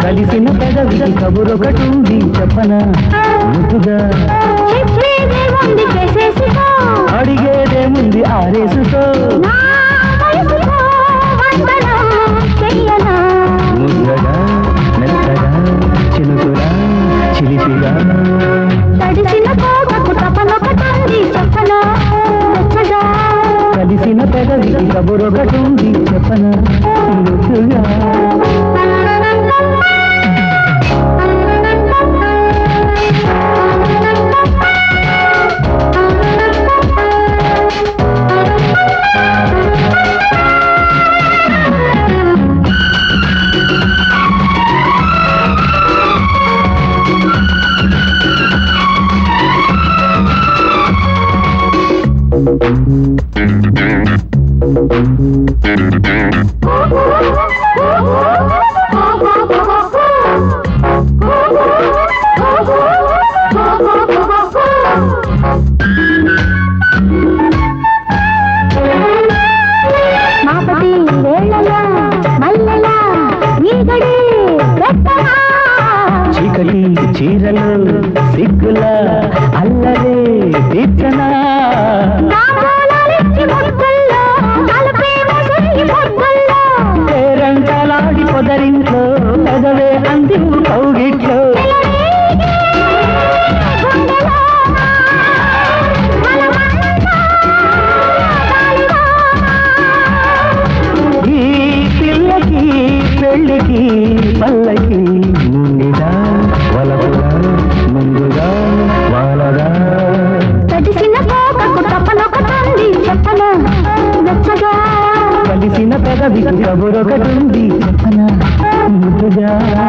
తడిసిన కోటకు కబురొకటి ఉంది చెప్పన ముద్దుగా చెప్పేదేముంది చేసేసుకో. అడిగేదేముంది ముద్దగా మెత్తగా చిలుకులా చిలిపిగా. తడిసిన కోటకు తపనొకటుంది చెప్పనా? మెత్తగా కలిసిన కబురొకటుంది చెప్పన? మాపటి కలిసిన పెదవికి కబురొకటుంది చెప్పన ముద్దుగా యా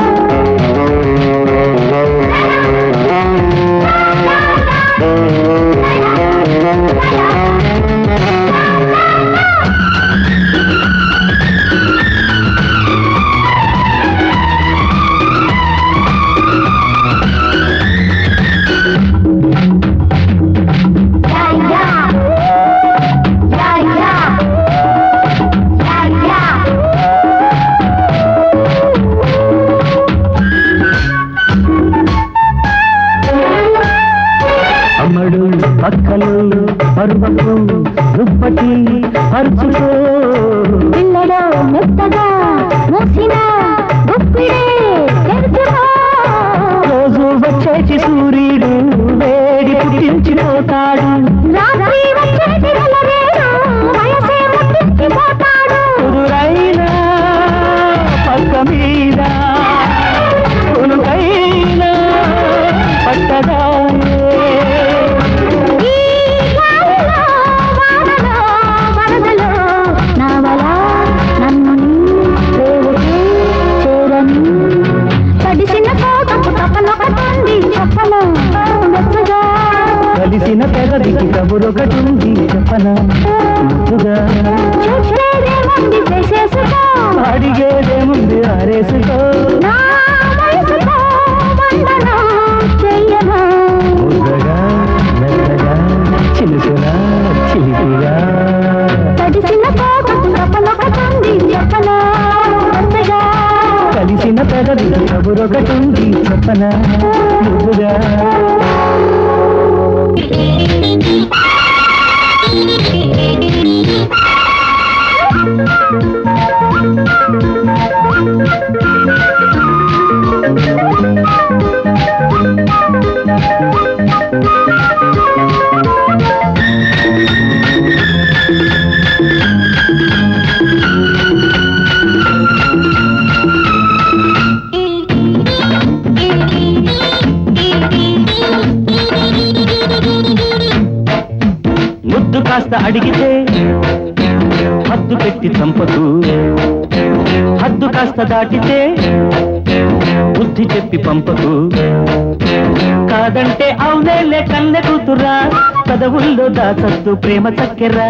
పెదవికి కబురొకటుంది చెప్పన అడిగేదేముంది ఆరేసుకో చిలుకులా చిలిపిగా కలిసిన పెదవి కబురొకటుంది చెప్పనా Thank you. ముద్దు అడిగితే హద్దు పెట్టి చంపకు హద్దు కాస్త దాటితే బుద్ధి చెప్పి పంపకు కాదంటే అవునే కన్నె కూతురా పదవుల్లో దాచద్దు ప్రేమ చక్కెరా.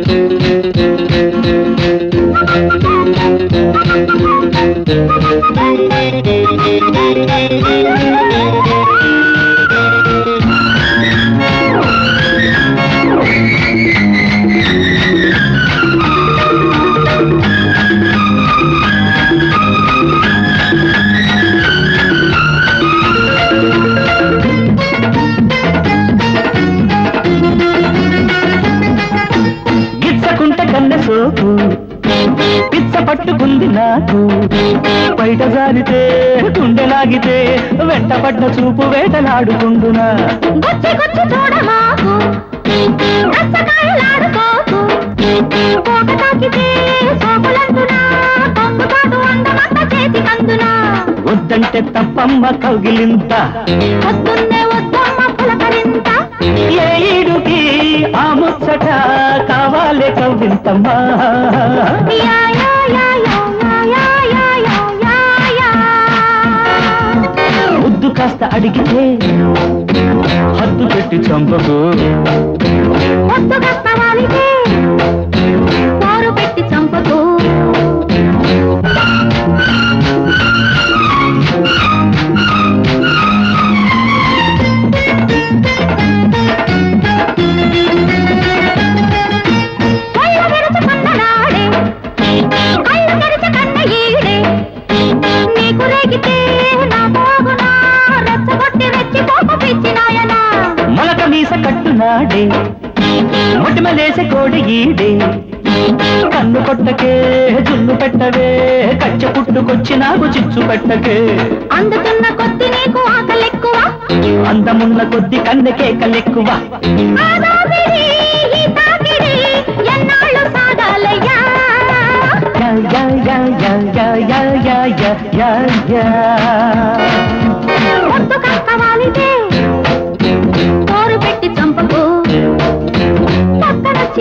బయట జారితే గుండెలాగితే వెంటపడ్డ చూపు వేటలాడుకుంటున్నా. వద్దంటే తప్పమ్మ కగిలింత. ఏ ఈడుకి ఆ ముచ్చట కావాలే కవ్వింతమ్మా కాస్త అడిగితే హద్దు పెట్టి చంపకు. ఈడే కన్ను కొట్టకే జున్ను పెట్టవే కచ్చ పుట్టుకొచ్చి నాకు చిచ్చు పెట్టకే. అందుతున్న కొద్ది నీకు ఆకలెక్కువ అందమున్న కొద్ది కన్నె కేకలెక్కువ.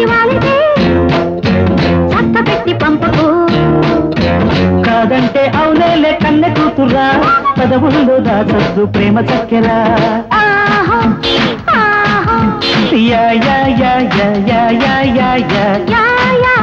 చేసి వాళ్ళకి చక్క పెట్టి పంపకు కాదంటే అవునేలే కన్నె కూతురా పదవుల్లో దాచద్దు ప్రేమ చక్కెరా. యా యా యా యా యా యా. యా యా.